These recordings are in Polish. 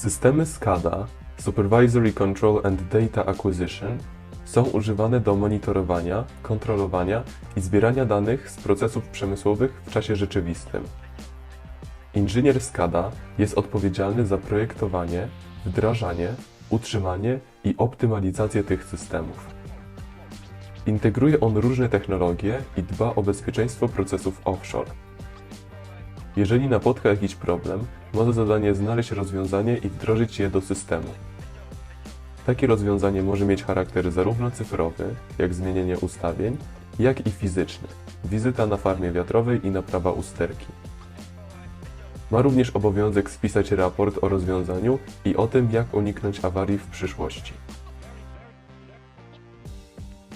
Systemy SCADA, Supervisory Control and Data Acquisition, są używane do monitorowania, kontrolowania i zbierania danych z procesów przemysłowych w czasie rzeczywistym. Inżynier SCADA jest odpowiedzialny za projektowanie, wdrażanie, utrzymanie i optymalizację tych systemów. Integruje on różne technologie i dba o bezpieczeństwo procesów offshore. Jeżeli napotka jakiś problem, ma za zadanie znaleźć rozwiązanie i wdrożyć je do systemu. Takie rozwiązanie może mieć charakter zarówno cyfrowy, jak zmienienie ustawień, jak i fizyczny, wizyta na farmie wiatrowej i naprawa usterki. Ma również obowiązek spisać raport o rozwiązaniu i o tym, jak uniknąć awarii w przyszłości.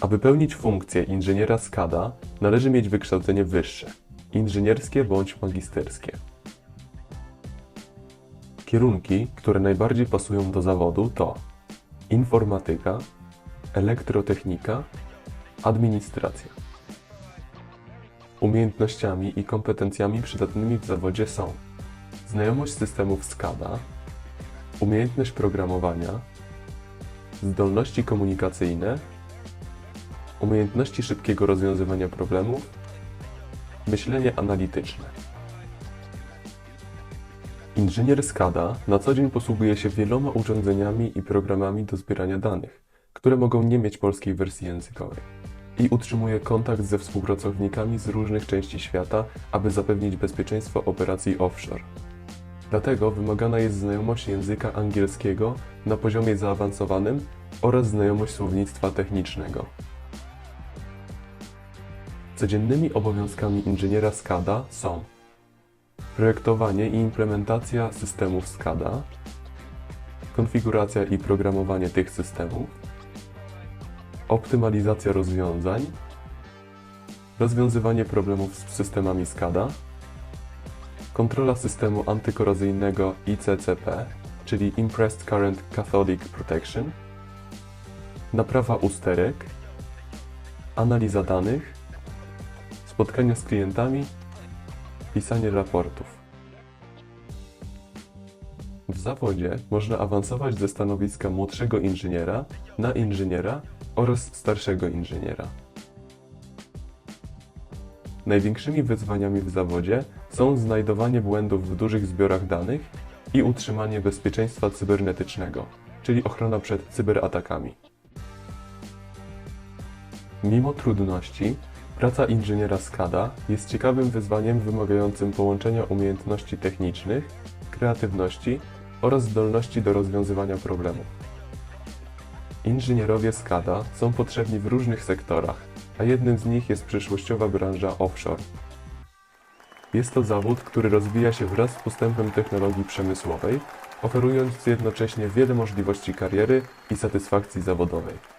Aby pełnić funkcję inżyniera SCADA, należy mieć wykształcenie wyższe, inżynierskie bądź magisterskie. Kierunki, które najbardziej pasują do zawodu to informatyka, elektrotechnika, administracja. Umiejętnościami i kompetencjami przydatnymi w zawodzie są znajomość systemów SCADA, umiejętność programowania, zdolności komunikacyjne, umiejętności szybkiego rozwiązywania problemów, myślenie analityczne. Inżynier SCADA na co dzień posługuje się wieloma urządzeniami i programami do zbierania danych, które mogą nie mieć polskiej wersji językowej. I utrzymuje kontakt ze współpracownikami z różnych części świata, aby zapewnić bezpieczeństwo operacji offshore. Dlatego wymagana jest znajomość języka angielskiego na poziomie zaawansowanym oraz znajomość słownictwa technicznego. Codziennymi obowiązkami inżyniera SCADA są projektowanie i implementacja systemów SCADA, konfiguracja i programowanie tych systemów, optymalizacja rozwiązań, rozwiązywanie problemów z systemami SCADA, kontrola systemu antykorozyjnego ICCP, czyli Impressed Current Cathodic Protection, naprawa usterek, analiza danych, spotkania z klientami, pisanie raportów. W zawodzie można awansować ze stanowiska młodszego inżyniera na inżyniera oraz starszego inżyniera. Największymi wyzwaniami w zawodzie są znajdowanie błędów w dużych zbiorach danych i utrzymanie bezpieczeństwa cybernetycznego, czyli ochrona przed cyberatakami. Mimo trudności, praca inżyniera SCADA jest ciekawym wyzwaniem wymagającym połączenia umiejętności technicznych, kreatywności oraz zdolności do rozwiązywania problemów. Inżynierowie SCADA są potrzebni w różnych sektorach, a jednym z nich jest przyszłościowa branża offshore. Jest to zawód, który rozwija się wraz z postępem technologii przemysłowej, oferując jednocześnie wiele możliwości kariery i satysfakcji zawodowej.